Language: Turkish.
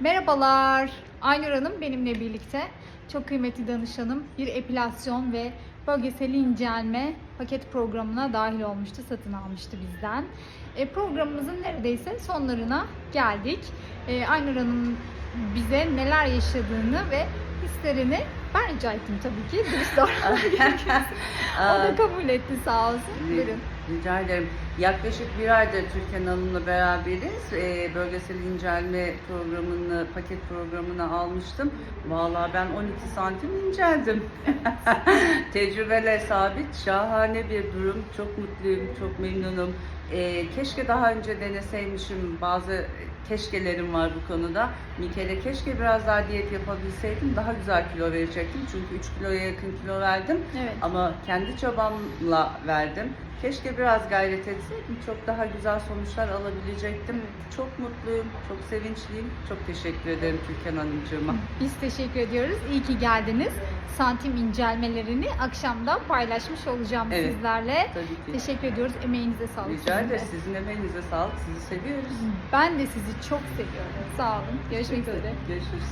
Merhabalar. Aynur Hanım benimle birlikte çok kıymetli danışanım bir epilasyon ve bölgesel incelme paket programına dahil olmuştu, satın almıştı bizden. E, programımızın neredeyse sonlarına geldik. E, Aynur Hanım bize neler yaşadığını ve hislerini ben rica ettim tabii ki. Dürüst davranmam gerekirse. O da kabul etti sağ olsun. Buyurun. Rica ederim. Yaklaşık bir aydır Türkan Hanım'la beraberiz. Ee, bölgesel incelme programını, paket programını almıştım. Vallahi ben 12 santim inceldim. Tecrübeler sabit. Şahane bir durum. Çok mutluyum, çok memnunum. Ee, keşke daha önce deneseymişim. Bazı keşkelerim var bu konuda. Bir kere keşke biraz daha diyet yapabilseydim. Daha güzel kilo verecektim. Çünkü 3 kiloya yakın kilo verdim. Evet. Ama kendi çabamla verdim. Keşke biraz gayret etseydim. Çok daha güzel sonuçlar alabilecektim. Çok mutluyum, çok sevinçliyim. Çok teşekkür ederim Türkan Hanımcığıma. Biz teşekkür ediyoruz. İyi ki geldiniz. Santim incelmelerini akşamda paylaşmış olacağım Evet. sizlerle. Tabii ki. Teşekkür ediyoruz. Emeğinize sağlık. Rica ederiz. Sizin emeğinize sağlık. Sizi seviyoruz. Ben de sizi çok seviyorum. Sağ olun. Görüşmek üzere. Görüşürüz.